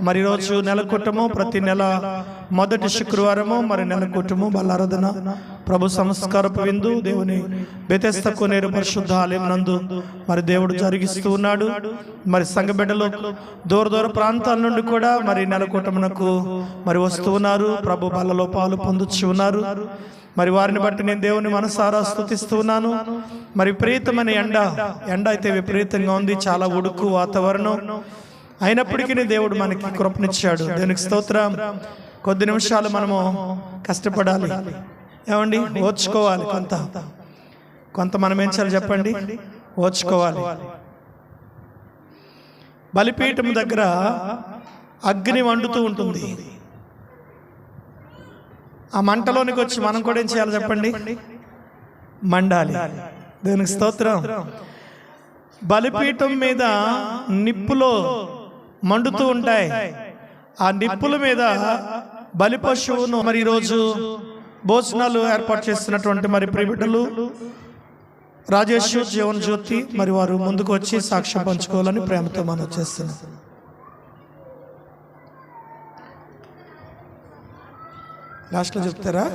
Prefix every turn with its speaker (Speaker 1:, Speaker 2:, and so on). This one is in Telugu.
Speaker 1: మరి రోజు నెల ప్రతి నెల మొదటి శుక్రవారము మరి నెల కుటము బల్లారాధన ప్రభు సంస్కారపు విందు దేవుని బెతెస్తకు నేరు పరిశుద్ధ ఆలయం నందు మరి దేవుడు జరిగిస్తూ ఉన్నాడు. మరి సంఘబిడ్డలు దూర దూర ప్రాంతాల నుండి కూడా మరి నెల మరి వస్తూ ఉన్నారు. ప్రభు బలలో పాలు పొందుచు ఉన్నారు. మరి వారిని బట్టి నేను దేవుని మనసారా స్థుతిస్తూ ఉన్నాను. మరి విపరీతమైన ఎండ. ఎండ అయితే విపరీతంగా ఉంది. చాలా ఉడుకు వాతావరణం. అయినప్పటికీ దేవుడు మనకి కృపనిచ్చాడు. దేవునికి స్తోత్రం. కొద్ది నిమిషాలు మనము కష్టపడాలి. ఏమండి? ఓర్చుకోవాలి కొంత. కొంత. మనం ఏం చేయాలి చెప్పండి? ఓర్చుకోవాలి బలిపీఠం దగ్గర అగ్ని వండుతూ ఉంటుంది. ఆ మంటలోనికి వచ్చి మనం కూడా ఏం చేయాలి చెప్పండి? మండాలి. దేవునికి స్తోత్రం. బలిపీఠం మీద నిప్పులో మండుతూ ఉంటాయి. ఆ నిప్పుల మీద బలి పశువును మరి ఈరోజు భోజనాలు ఏర్పాటు చేస్తున్నటువంటి మరి ప్రిబిడ్డలు రాజేష్ జీవన్ జ్యోతి మరి వారు ముందుకు వచ్చి సాక్ష్యం పంచుకోవాలని ప్రేమతో మనం చేస్తున్నాం లాస్ట్లో చెప్తారా?